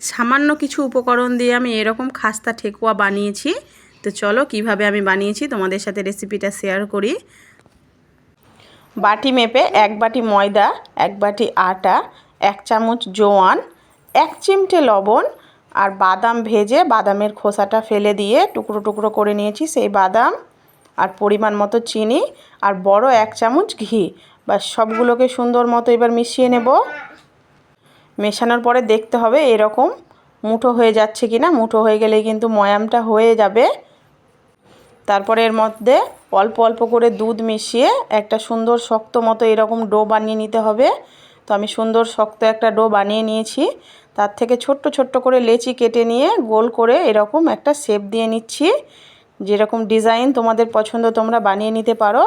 সামান্য কিছু উপকরণ দিয়ে আমি এরকম খাস্তা ঠেকুয়া বানিয়েছি। তো চলো কীভাবে আমি বানিয়েছি তোমাদের সাথে রেসিপিটা শেয়ার করি। বাটি মেপে এক বাটি ময়দা, এক বাটি আটা, এক চামচ জোয়ান, এক চিমটে লবণ আর বাদাম ভেজে বাদামের খোসাটা ফেলে দিয়ে টুকরো টুকরো করে নিয়েছি সেই বাদাম আর পরিমাণ মতো চিনি আর বড় এক চামচ ঘি। বা সবগুলোকে সুন্দর মতো এবার মিশিয়ে নেব। মেশানোর পরে দেখতে হবে এরকম মুঠো হয়ে যাচ্ছে কি না মুঠো হয়ে গেলেই কিন্তু ময়ামটা হয়ে যাবে। তারপরে এর মধ্যে অল্প অল্প করে দুধ মিশিয়ে একটা সুন্দর শক্ত মতো এরকম ডো বানিয়ে নিতে হবে। তো আমি সুন্দর শক্ত একটা ডো বানিয়ে নিয়েছি। তার থেকে ছোট্ট ছোট্ট করে লেচি কেটে নিয়ে গোল করে এরকম একটা শেপ দিয়ে নিচ্ছি। যেরকম ডিজাইন তোমাদের পছন্দ তোমরা বানিয়ে নিতে পারো।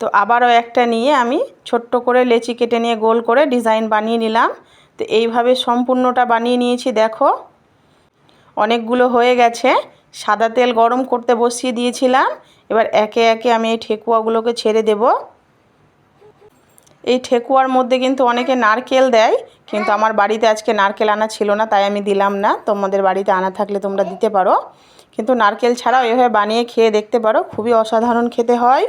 তো আবারও একটা নিয়ে আমি ছোট্ট করে লেচি কেটে নিয়ে গোল করে ডিজাইন বানিয়ে নিলাম। তো এইভাবে সম্পূর্ণটা বানিয়ে নিয়েছি, দেখো। অনেকগুলো হয়ে গেছে। সাদা তেল গরম করতে বসিয়ে দিয়েছিলাম। এবার একে একে আমি এই ঠেকুয়াগুলোকে ছেড়ে দেব। এই ঠেকুয়ার মধ্যে কিন্তু অনেকে নারকেল দেয়, কিন্তু আমার বাড়িতে আজকে নারকেল আনা ছিল না, তাই আমি দিলাম না। তোমাদের বাড়িতে আনা থাকলে তোমরা দিতে পারো। কিন্তু নারকেল ছাড়াও এভাবে বানিয়ে খেয়ে দেখতে পারো, খুবই অসাধারণ খেতে হয়।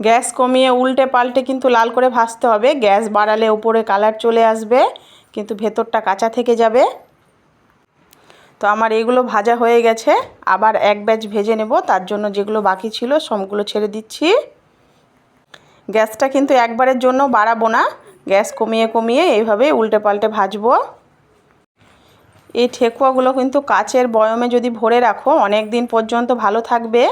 গ্যাস কমিয়ে উল্টে পাল্টে কিন্তু লাল করে ভাজতে হবে। গ্যাস বাড়ালে উপরে কালার চলে আসবে, কিন্তু ভেতরটা কাঁচা থেকে যাবে। তো আমার এইগুলো ভাজা হয়ে গেছে। আবার এক ব্যাচ ভেজে নেব। তার জন্য যেগুলো বাকি ছিল সবগুলো ছেড়ে দিচ্ছি। গ্যাসটা কিন্তু একবারের জন্য বাড়াবো না। গ্যাস কমিয়ে কমিয়ে এইভাবে উল্টে পাল্টে ভাজবো। এই ঠেকুয়াগুলো কিন্তু কাচের বয়মে যদি ভরে রাখো অনেক দিন পর্যন্ত ভালো থাকবে।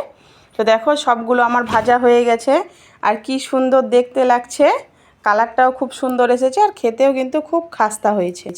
তো দেখো সবগুলো আমার ভাজা হয়ে গেছে। আর কি সুন্দর দেখতে লাগছে। কালারটাও খুব সুন্দর এসেছে আর খেতেও কিন্তু খুব খাস্তা হয়েছে।